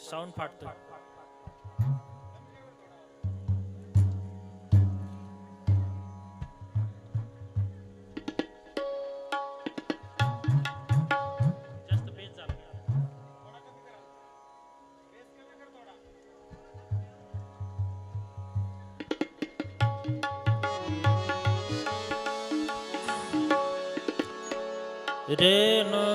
Sound ફાટતો રે નો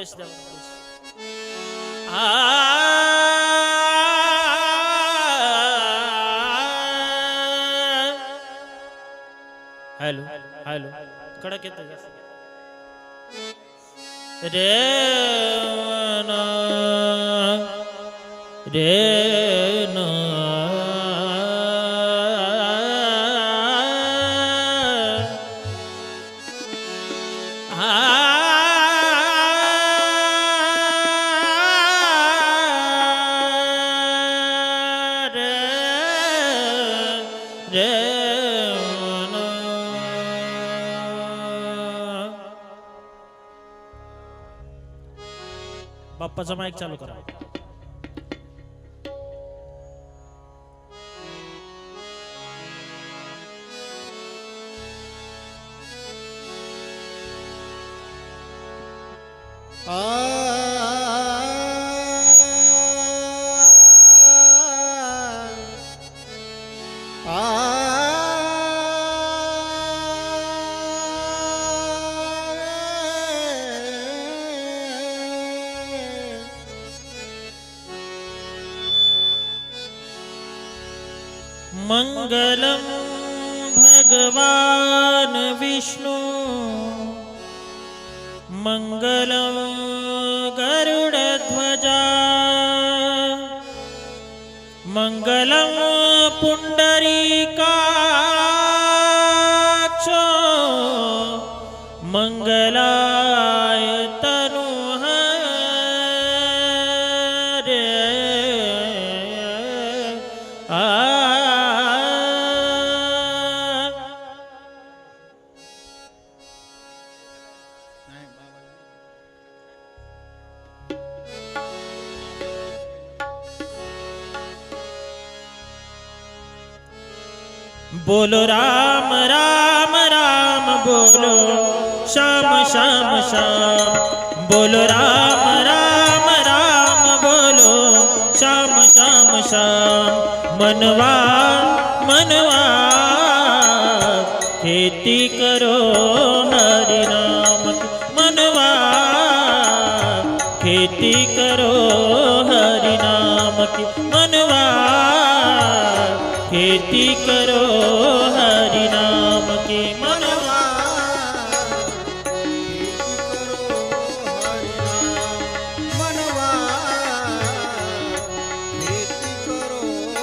બેસી જાવ હેલો હેલો કડક કેતો રે રે बाप्पाचा माईक चालू करा मङ्गलं विष्णु मङ्गलं गरुडध्वजा मङ्गलं पुण्डरीकाक्ष बोलो राम राम राम, बोलो। श्याम श्याम श्याम। बोलो राम राम राम, बोलो। श्याम श्याम श्याम। मनवा मनवा। खेती करो हरि नाम। मनवा, खेती करो हरि नाम। मनवा, खेती करो नाम की मनवा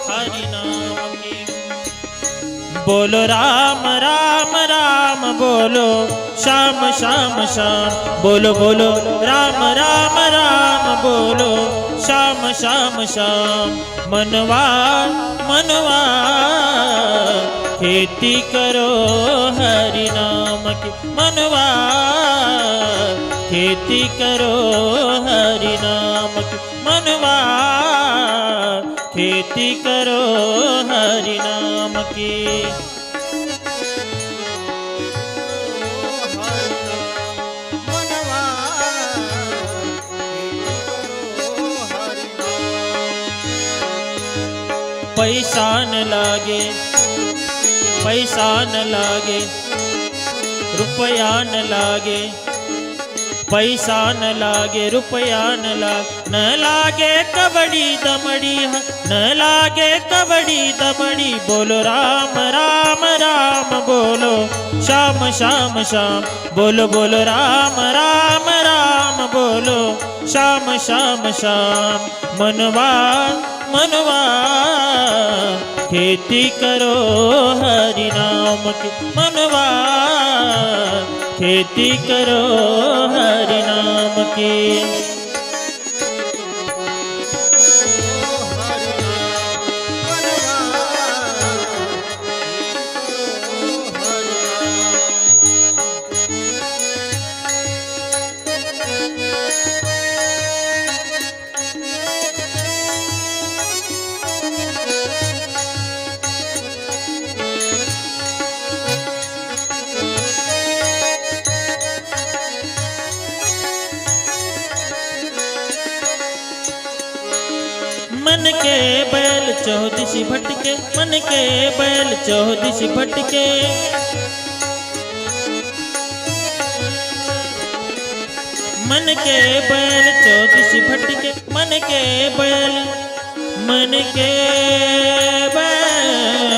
हरि नाम की बोलो राम राम राम बोलो श्याम श्याम श्याम बोलो बोलो राम राम राम खेती करो हरि नाम की मनवा। खेती करो हरि नाम की मनवा। खेती करो हरि नाम की। पैसा न लागे पैसा न लागे, रुपया न लागे, पैसा न लागे, रुपया न लाग, न लागे कबड्डी दमड़ी न लागे कबड्डी दमड़ी, बोलो राम राम राम, बोलो, श्याम श्याम श्याम, बोलो बोलो राम राम राम, बोलो, श्याम श्याम श्याम, मनवा मनवा। खेती करो हरि नाम की मनवा खेती करो चौदिशी भटके, मन के बैल चौदिशी भटके। मन के बैल चौदिशी भटके, मन के बैल, मन के बैल।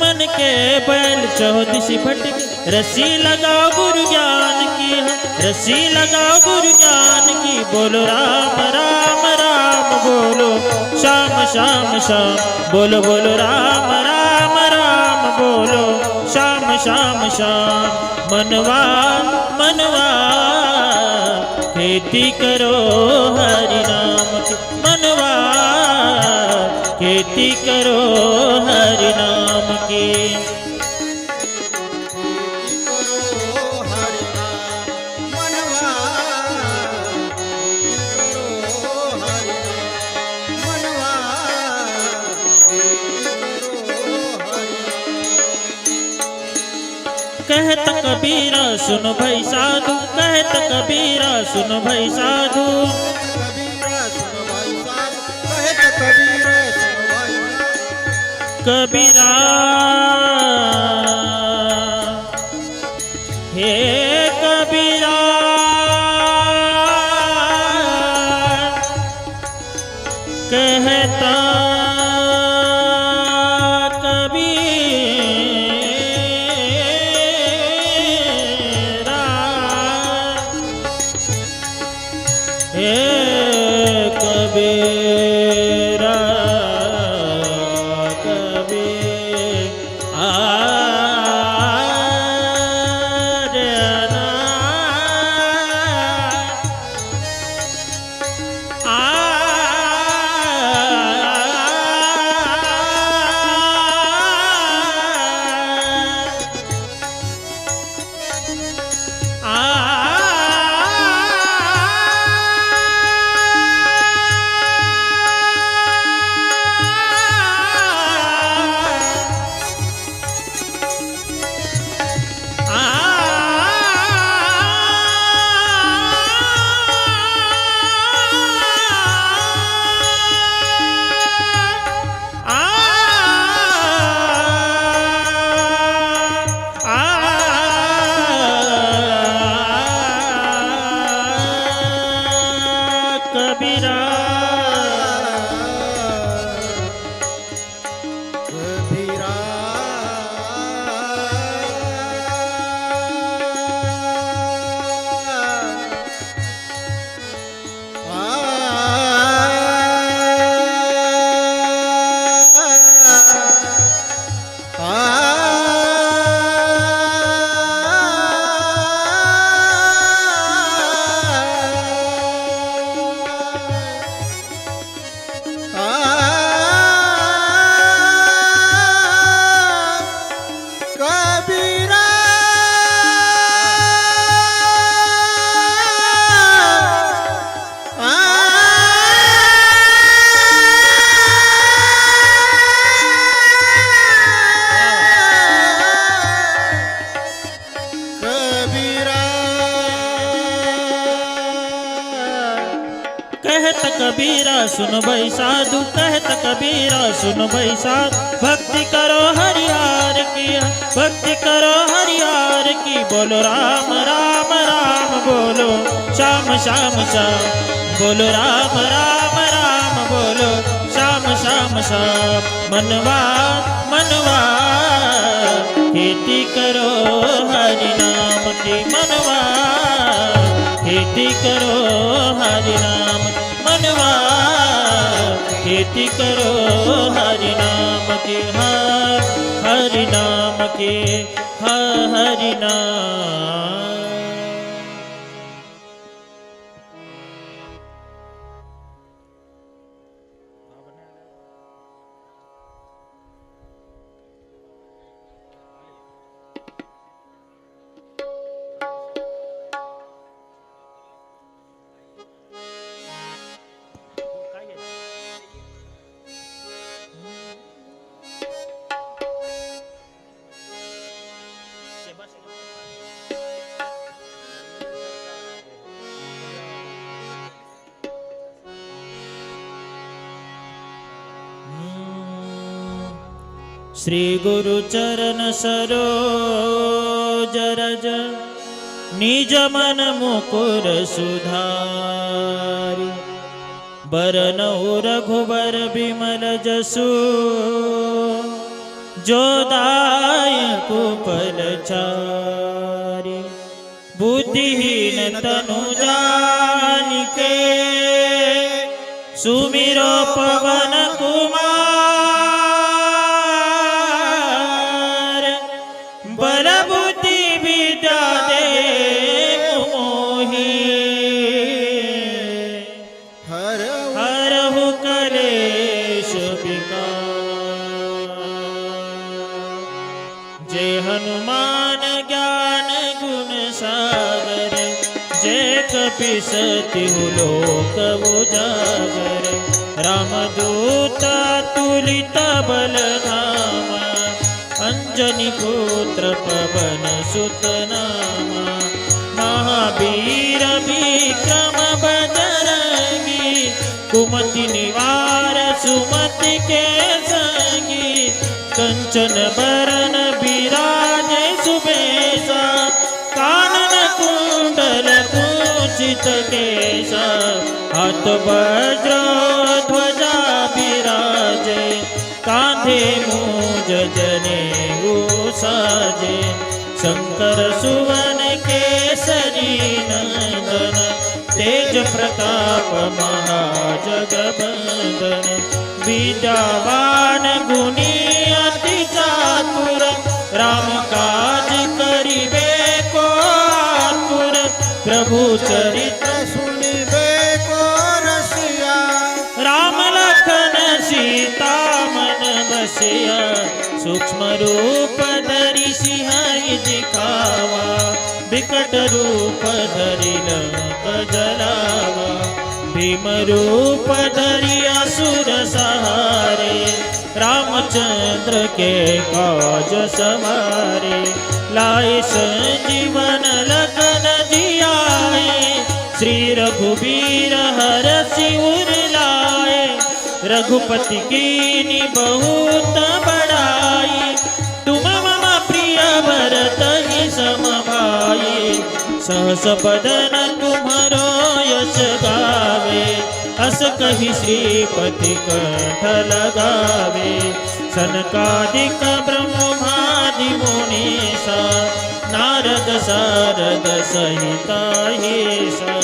मन के बैल चौदिशी भटके, रस्सी लगाओ गुरु ज्ञान। रस्सी लगाओ गुरु ज्ञान की, बोलो राम राम राम, बोलो। श्याम श्याम श्याम बोलो बोलो, राम राम राम, बोलो। श्याम श्याम श्याम मनवा मनवा, खेती करो हरि नाम की, मनवा, खेती करो हरि नाम की। सुन भाई साधु कहत कबीरा सुन भाई साधु। कबीरा हे कबीरा सुन भाई साधु कहत कबीरा, सुन भाई साधु भक्ति करो हरियार की, भक्ति करो हरियार की। बोलो राम राम राम, बोलो। श्याम श्याम श्याम। बोलो राम राम राम, बोलो। श्याम श्याम श्याम। मनवा मनवा। खेती करो हरि नाम की, मनवा। खेती करो हरि नाम, मनवा। खेती करो हरि नाम के हाँ हरि नाम के हाँ हरि नाम। श्री गुरु चरण सरोज रज निज मन मुकुर सुधारि बरनऊ रघुबर बिमल जसु जो दायकु चारि बुद्धिहीन तनु जानिके सुमिरो पवन कुमार कपिसति लोक उजागर। रामदूत तुलित बल धाम। अंजनी पुत्र पवन सुत नाम। महावीर विक्रम बजरंगी। कुमति निवार सुमति के संगी कंचन बरन विराज सुबेसा। कुंडल कुंचित केसा हाथ वज्र ध्वजा विराजे कांधे मूज जने साजे शंकर सुवन केसरी नंदन तेज प्रताप महाजगबंदन विद्यावान गुणी अति चातुर राम काज करिबे प्रभु चरित्र सुनिबे को रसिया। राम लखन सीता मन बसिया। सूक्ष्म रूप धरि सिंहाई दिखावा। विकट रूप धरि लंक जलावा। भीम रूप धरि असुर सहारे। रामचंद्र के काज सवारे। लाए संजीवन लगन जियाए श्री रघुबीर हर सिर लाए, रघुपति की बहुत बड़ाई। तुम मम प्रिय भरत ही सम भाई सहस बदन तुम्हारो यश गावे अस कही श्रीपति कंठ लगावे। सनकादिक ब्रह्मादि मुनीसा नारद सारद सहिता सा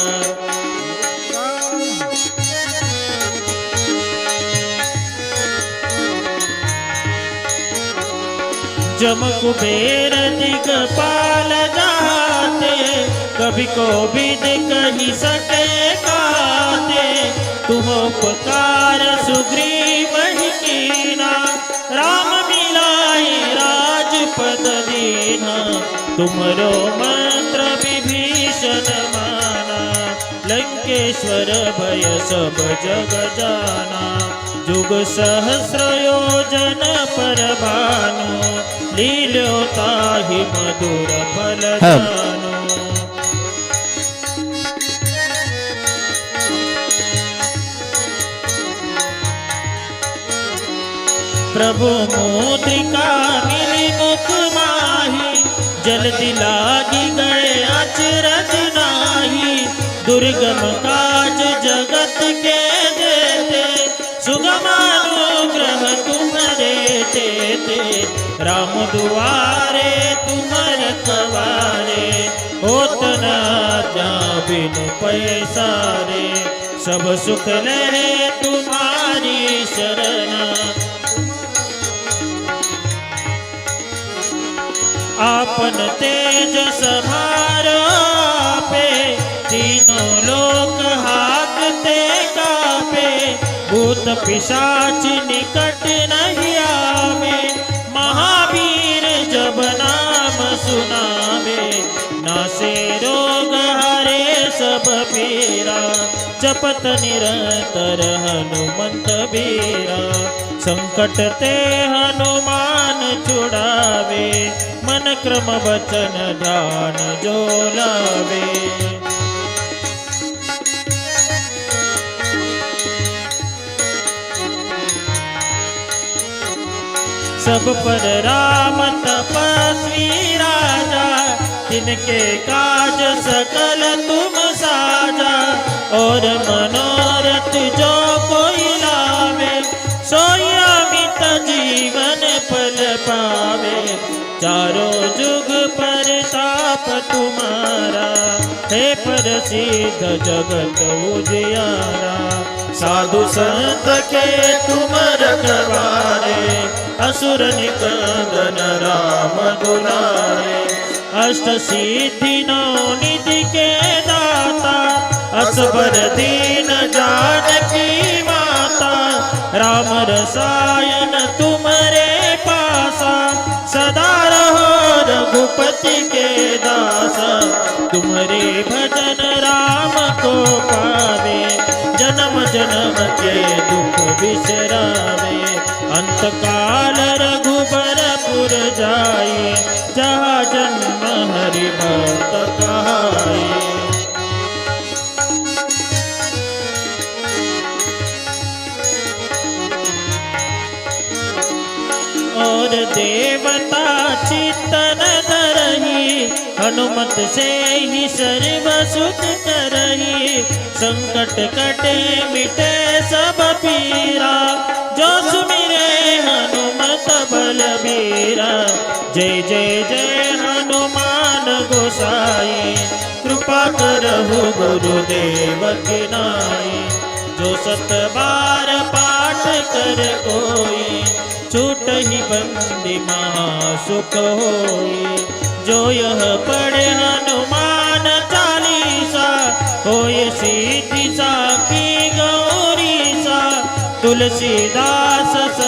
जम कुबेर दिगपाल जाते कभी को भी कही सके काते तुम उपकार सुग्रीव ही कीना तुमरो मंत्र विभीषण माना लंकेश्वर भय सब जग जाना। जुग सहस्र योजन पर भानु लील्यो ताहि मधुर फल हाँ। जानो प्रभु मोद्रिका मिल जल्दी लागी गए अचरज नाही। दुर्गम काज जगत के देते सुगमानुग्रह तुम देते। राम दुआरे तुमर कवारे होत न जा बिन पैसा रे। सब सुख ले तुम्हारी आपन तेज समारो पे तीनों लोक हाकते कापे भूत पिशाच निकट नहीं आवे। पीरा जपत निरंतर हनुमंत बीरा। संकट ते हनुमान छुड़ावे, मन क्रम वचन ध्यान जो सब पर राम तपस्वी राजा जिनके काज सकल तुम साजा, और मनोरथ जो कोई लावे सोई अमित जीवन पल पावे। चारों जुग पर ताप तुम्हारा, हे पर प्रसिद्ध जगत उजियारा। साधु संत के तुम रखवारे, असुर निकंदन राम दुलारे। अष्ट सिद्धि नौ निधि के दाता, असबर दीन जानकी माता। राम रसायन तुमरे पासा, सदा रहो रघुपति के दासा। तुम्हारे भजन राम को पावे, जन्म जन्म के दुख बिसरावे। अंत काल रघुबरपुर जाए, जहाँ जन्म हरि भक्त कहाए। और देवता चितन धरही हनुमत से ही सर्व सुख करही। संकट कटे मिटे सब पीरा हनुमत बलबीरा जय जय जय हनुमान गोसाई। कृपा करहु गुरुदेव की नाई। जो सत बार पाठ कर कोई, छूट ही बंदी महासुख होई। जो यह पढ़े हनुमान चालीसा, होय सीधी सा की गौरी सा तुलसीदास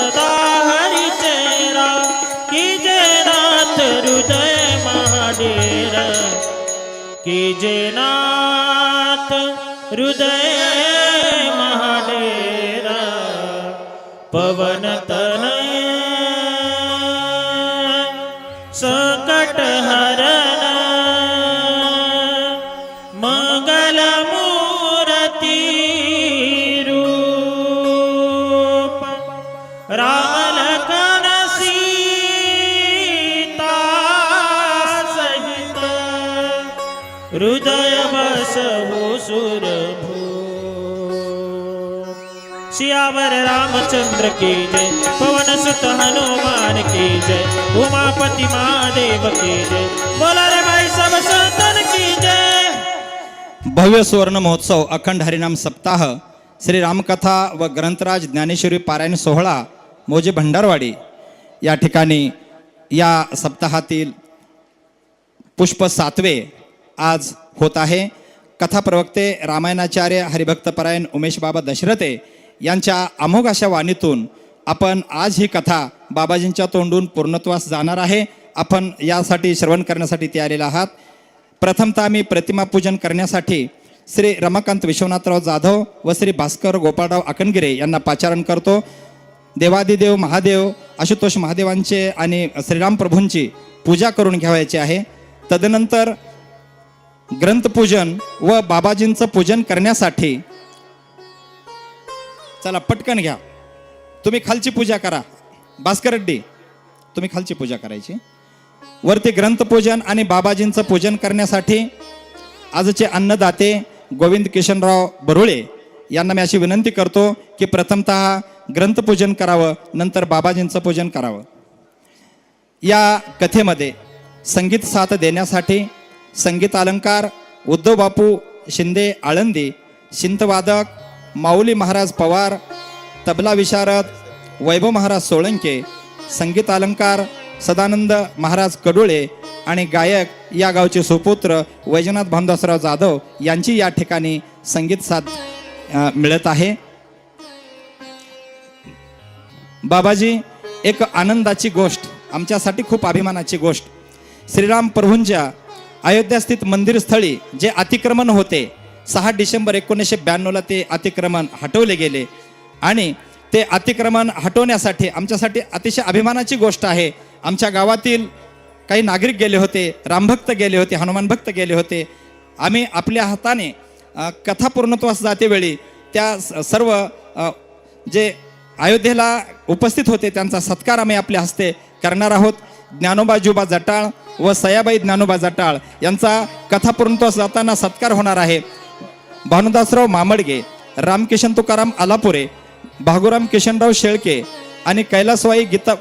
महाडेरा कीजे नाथ हृदय महाडेरा पवन रामचंद्र की जय पवन सुत हनुमान की जय उमापति महादेव की जय। बोला रे भाई सब संतन की जय। भव्य सुवर्ण महोत्सव अखंड हरिनाम सप्ताह श्री रामकथा व ग्रंथराज ज्ञानेश्वरी पारायण सोहळा मोजे भंडारवाडी. या ठिकाणी या सप्ताहातील पुष्प सातवे आज होत आहे. कथा प्रवक्ते रामायणाचार्य हरिभक्तपरायण उमेश बाबा दशरथे यांच्या अमोघ अशा वाणीतून आपण आज ही कथा बाबाजींच्या तोंडून पूर्णत्वास जाणार आहे. आपण यासाठी श्रवण करण्यासाठी ते आलेले आहात. प्रथमतः मी प्रतिमापूजन करण्यासाठी श्री रमाकांत विश्वनाथराव जाधव व श्री भास्कर गोपाळराव अकनगिरे यांना पाचारण करतो. देवादिदेव महादेव आशुतोष महादेवांचे आणि श्रीराम प्रभूंची पूजा करून घ्यावायची आहे. तदनंतर ग्रंथपूजन व बाबाजींचं पूजन करण्यासाठी चला पटकन घ्या. तुम्ही खालची पूजा करा. भास्कर रेड्डी तुम्ही खालची पूजा करायची. वरती ग्रंथपूजन आणि बाबाजींचं पूजन करण्यासाठी आजचे अन्नदाते गोविंद किशनराव बरुळे यांना मी अशी विनंती करतो की प्रथमतः ग्रंथपूजन करावं नंतर बाबाजींचं पूजन करावं. या कथेमध्ये संगीत साथ देण्यासाठी संगीत अलंकार उद्धव बापू शिंदे आळंदी शिंतवादक माऊली महाराज पवार तबला विशारद वैभव महाराज सोळंके संगीत अलंकार सदानंद महाराज कडुळे आणि गायक या गावचे सुपुत्र वैजनाथ भामदासराव जाधव यांची या ठिकाणी संगीत साथ मिळत आहे. बाबाजी एक आनंदाची गोष्ट आमच्यासाठी खूप अभिमानाची गोष्ट. श्रीराम प्रभूंच्या अयोध्यास्थित मंदिरस्थळी जे अतिक्रमण होते सहा डिसेंबर एकोणीसशे ब्याण्णवला ते अतिक्रमण हटवले गेले. आणि ते अतिक्रमण हटवण्यासाठी आमच्यासाठी अतिशय अभिमानाची गोष्ट आहे. आमच्या गावातील काही नागरिक गेले होते रामभक्त गेले होते हनुमान भक्त गेले होते. आम्ही आपल्या हाताने कथा पूर्णत्वास जातेवेळी त्या स- सर्व जे अयोध्येला उपस्थित होते त्यांचा सत्कार आम्ही आपल्या हस्ते करणार आहोत. ज्ञानोबा जुबा जटाळ व सयाबाई ज्ञानोबा जटाळ यांचा कथा पूर्णत्वास जाताना सत्कार होणार आहे. भानुदासराव मामडगे रामकिशन तुकाराम आलापुरे भागुराम किशनराव शेळके आणि कैलासवाई गीता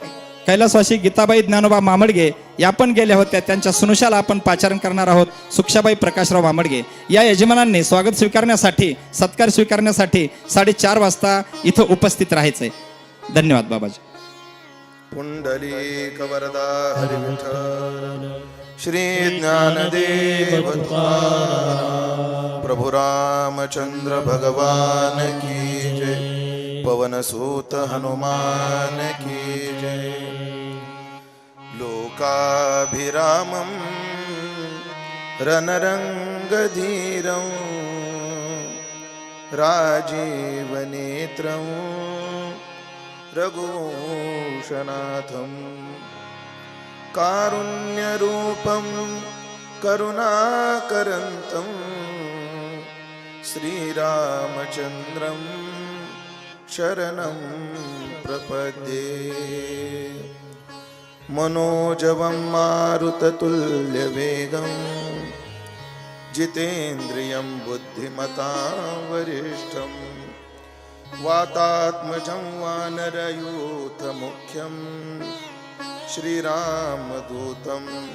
कैलासवासी गीताबाई ज्ञानोबा मामडगे या पण गेल्या होत्या. त्यांच्या सुनुषाला आपण पाचारण करणार आहोत. सुक्षाबाई प्रकाशराव मामडगे. या यजमानांनी स्वागत स्वीकारण्यासाठी सत्कार स्वीकारण्यासाठी साडेचार वाजता इथं उपस्थित राहायचंय. धन्यवाद बाबाजी. पुण्डलीकवरदा हरिविठ्ठल श्री ज्ञानदेव प्रभु रामचंद्र भगवान की जय। पवनसूत हनुमान की जय। लोकाभिरामं रणरङ्गधीरं राजीवनेत्रं रघुशनाथं कारुण्यरूपं करुणाकरन्तं श्रीरामचन्द्रं शरणं प्रपद्ये। मनोजवं मारुततुल्यवेगं जितेन्द्रियं बुद्धिमतां वरिष्ठं वातात्मजं वानरयूथमुख्यं श्रीरामदूतं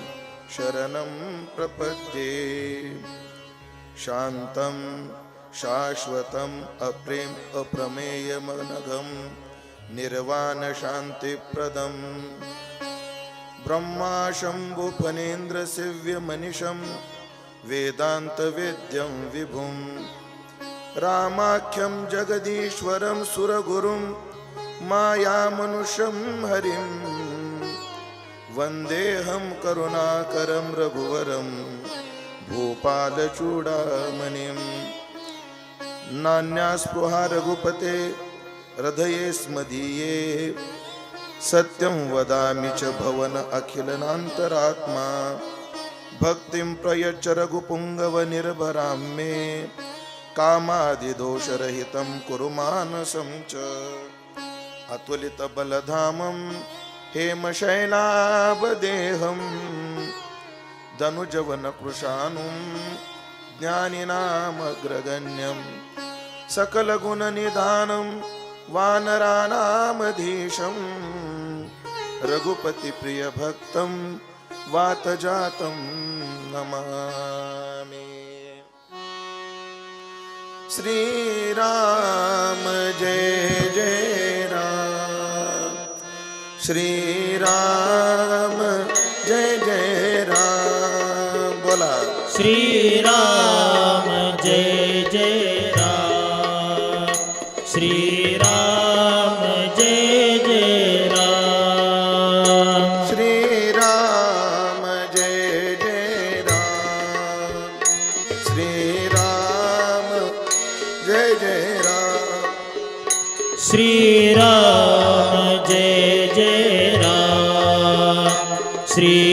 शरणं प्रपद्ये। शान्तं, शाश्वतम्, अप्रेम अप्रमेयमनघं निर्वाणशान्तिप्रदम्। ब्रह्मा शम्भुफणेन्द्रसेव्यमनिशं वेदान्तवेद्यं विभुं रामाख्यं, जगदीश्वरं सुरगुरुं मायामनुषं हरिं वन्देऽहं करुणाकरं रघुवरं भूपालचूडामणिम् नान्यास्पृहा रघुपते हृदये स्मदीये। सत्यं वदामि च भवन अखिलनान्तरात्मा। भक्तिं प्रयच्छ रघुपुङ्गवनिर्भरां मे कामादिदोषरहितं कुरु मानसं च। अतुलितबलधामं हेमशैलावदेहं धनुजवनकृशानुं ज्ञानिनामग्रगण्यं सकलगुणनिधानं वानराणामधीशं रघुपतिप्रियभक्तं वातजातं नमामि। श्रीराम जय जय। श्रीराम जय जय राम बोला। श्रीराम श्रीराम